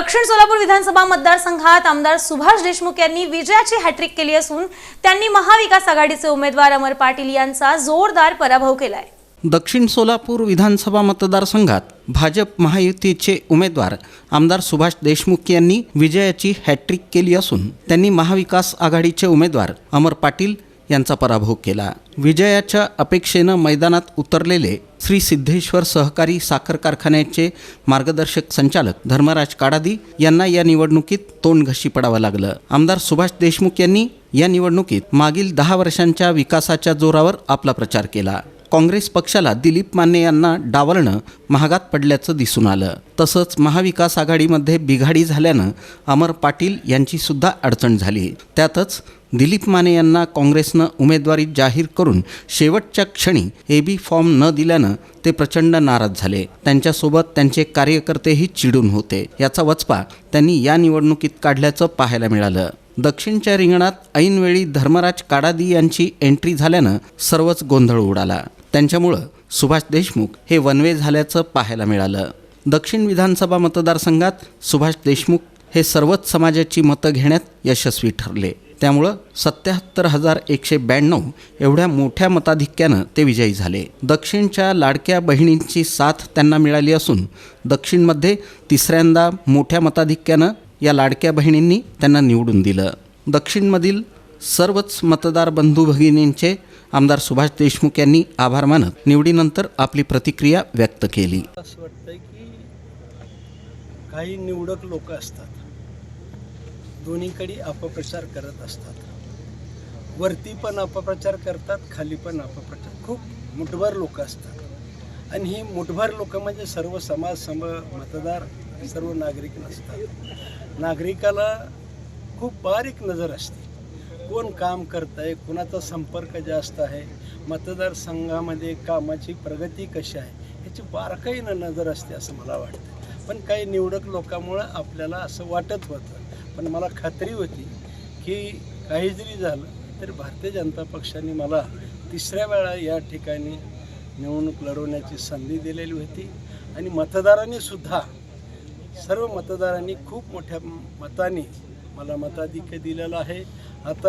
दक्षिण सोलापूर विधानसभा मतदारसंघात आमदार सुभाष देशमुख यांनी विजयाची हॅट्रिक केली असून त्यांनी महाविकास आघाडीचे उमेदवार अमर पाटील यांचा जोरदार पराभव केलाय. दक्षिण सोलापूर विधानसभा मतदारसंघात भाजप महायुतीचे उमेदवार आमदार सुभाष देशमुख यांनी विजयाची हॅट्रिक केली असून त्यांनी महाविकास आघाडीचे उमेदवार अमर पाटील यांचा पराभव केला. विजयाच्या अपेक्षेनं मैदानात उतरलेले श्री सिद्धेश्वर सहकारी साखर कारखान्याचे मार्गदर्शक संचालक धर्मराज काडादी यांना या निवडणुकीत तोंड घशी पडावं लागलं. आमदार सुभाष देशमुख यांनी या निवडणुकीत मागील दहा वर्षांच्या विकासाच्या जोरावर आपला प्रचार केला. काँग्रेस पक्षाला दिलीप माने यांना डावलणं महागात पडल्याचं दिसून आलं. तसंच महाविकास आघाडीमध्ये बिघाडी झाल्यानं अमर पाटील यांची सुद्धा अडचण झाली. त्यातच दिलीप माने यांना काँग्रेसनं उमेदवारी जाहीर करून शेवटच्या क्षणी ए बी फॉर्म न दिल्यानं ते प्रचंड नाराज झाले. त्यांच्यासोबत त्यांचे कार्यकर्तेही चिडून होते. याचा वचपा त्यांनी या निवडणुकीत काढल्याचं पाहायला मिळालं. दक्षिणच्या रिंगणात ऐनवेळी धर्मराज काडादी यांची एंट्री झाल्यानं सर्वच गोंधळ उडाला. त्यांच्यामुळं सुभाष देशमुख हे वनवे झाल्याचं पाहायला मिळालं. दक्षिण विधानसभा मतदारसंघात सुभाष देशमुख हे सर्वच समाजाची मतं घेण्यात यशस्वी ठरले. त्यामुळं सत्याहत्तर हजार एकशे ब्याण्णव एवढ्या मोठ्या मताधिक्यानं ते विजयी झाले. दक्षिणच्या लाडक्या बहिणींची साथ त्यांना मिळाली असून दक्षिणमध्ये तिसऱ्यांदा मोठ्या मताधिक्यानं या लाडक्या बहिणींनी त्यांना निवडून दिलं. दक्षिणमधील सर्वच मतदार बंधू भगिनींचे आमदार सुभाष देशमुख यांनी आभार मानत निवडीनंतर आपली प्रतिक्रिया व्यक्त केली. असं वाटतंय की काही निवडक लोक असतात. दोन्हीकडे अपप्रचार करत असतात. वरती पण अपप्रचार करतात खाली पण अपप्रचार. खूप मुठभर लोक असतात. आणि ही मुठभर लोक म्हणजे सर्व समाज सम मतदार सर्व नागरिक नसतात. नागरिकाला खूप बारीक नजर असते. कोण काम करत आहे कुणाचा संपर्क जास्त आहे मतदारसंघामध्ये कामाची प्रगती कशी आहे ह्याची बारकाईनं नजर असते असं मला वाटतं पण काही निवडक लोकांमुळं आपल्याला असं वाटत होतं. पण मला खात्री होती की काही जरी झालं तरी भारतीय जनता पक्षाने मला तिसऱ्या वेळा या ठिकाणी निवडणूक लढवण्याची संधी दिलेली होती. आणि मतदारांनी सुद्धा सर्व मतदारांनी खूप मोठ्या मताने मला मताधिक्य दिलेलं आहे. आता